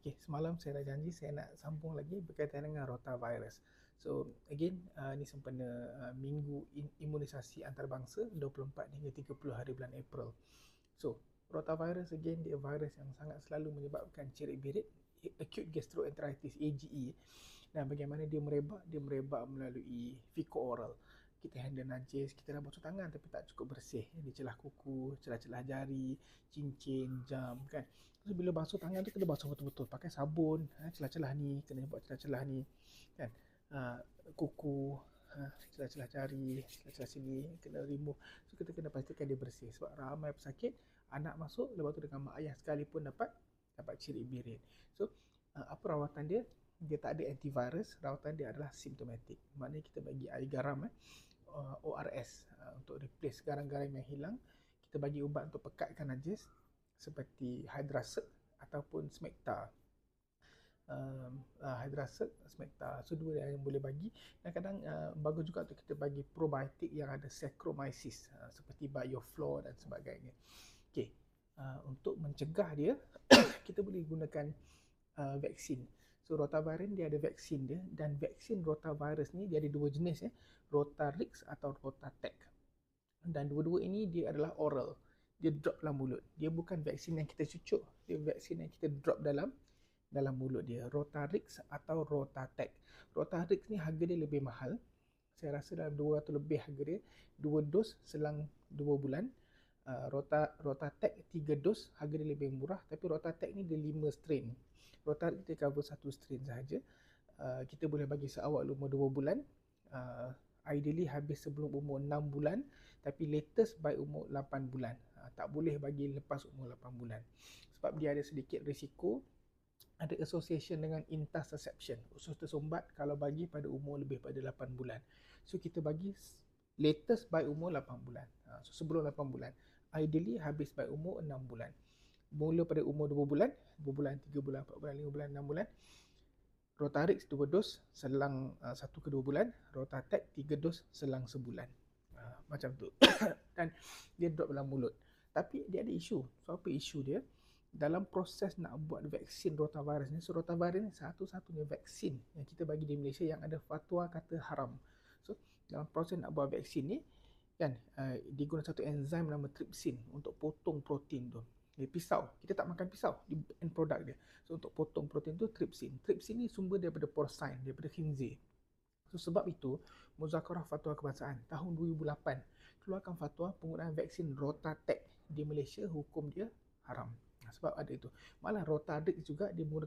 Okay, semalam saya dah janji saya nak sambung lagi berkaitan dengan rotavirus. So, again, uh, ini sempena uh, minggu imunisasi antarabangsa 24 hingga 30 hari bulan April. So, rotavirus again dia virus yang sangat selalu menyebabkan cerit-birit, acute gastroenteritis AGE. Dan bagaimana dia merebak? Dia merebak melalui fecal-oral kita handle najis, kita dah basuh tangan tapi tak cukup bersih. Di celah kuku, celah-celah jari, cincin, jam kan. Terus bila basuh tangan tu kena basuh betul-betul. Pakai sabun, ha, celah-celah ni, kena buat celah-celah ni kan. Ha, kuku, ha, celah-celah jari, celah-celah sini, kena remove. So kita kena pastikan dia bersih. Sebab ramai pesakit, anak masuk, lepas tu dengan mak ayah sekalipun dapat dapat ciri birit. So, uh, apa rawatan dia? Dia tak ada antivirus, rawatan dia adalah simptomatik. Maknanya kita bagi air garam eh uh, ORS uh, untuk replace garam-garam yang hilang. Kita bagi ubat untuk pekatkan najis seperti hydrasec ataupun smecta. Um, uh, hydrasec, smecta. So dua yang boleh bagi. Dan kadang uh, bagus juga untuk kita bagi probiotik yang ada saccharomyces uh, seperti bioflor dan sebagainya. Okay. uh, untuk mencegah dia kita boleh gunakan uh, vaksin So rotavirus dia ada vaksin dia dan vaksin rotavirus ni dia ada dua jenis ya, Rotarix atau Rotatec. Dan dua-dua ini dia adalah oral. Dia drop dalam mulut. Dia bukan vaksin yang kita cucuk, dia vaksin yang kita drop dalam dalam mulut dia. Rotarix atau Rotatec. Rotarix ni harga dia lebih mahal. Saya rasa dalam 200 lebih harga dia. Dua dos selang dua bulan. Uh, Rota Rotatec tiga dos harga dia lebih murah tapi Rotatec ni dia lima strain. Rotary kita cover satu strain sahaja. Uh, kita boleh bagi seawal umur 2 bulan. Uh, ideally habis sebelum umur 6 bulan tapi latest by umur 8 bulan. Uh, tak boleh bagi lepas umur 8 bulan. Sebab dia ada sedikit risiko ada association dengan interception. Usus tersumbat kalau bagi pada umur lebih pada 8 bulan. So kita bagi latest by umur 8 bulan. Uh, so sebelum 8 bulan. Ideally habis by umur 6 bulan mula pada umur 2 bulan, 2 bulan, 3 bulan, 4 bulan, 5 bulan, 6 bulan. Rotarix 2 dos selang uh, 1 ke 2 bulan, Rotatec 3 dos selang sebulan. Uh, macam tu. Dan dia drop dalam mulut. Tapi dia ada isu. So apa isu dia? Dalam proses nak buat vaksin rotavirus ni, so rotavirus ni satu-satunya vaksin yang kita bagi di Malaysia yang ada fatwa kata haram. So dalam proses nak buat vaksin ni, kan, uh, digunakan satu enzim nama trypsin untuk potong protein tu dia pisau. Kita tak makan pisau end product dia. So untuk potong protein tu trypsin. Trypsin ni sumber daripada porcine, daripada khinzir. So sebab itu Muzakarah Fatwa Kebangsaan tahun 2008 keluarkan fatwa penggunaan vaksin Rotatec di Malaysia hukum dia haram. Sebab ada itu. Malah Rotadex juga dia menggunakan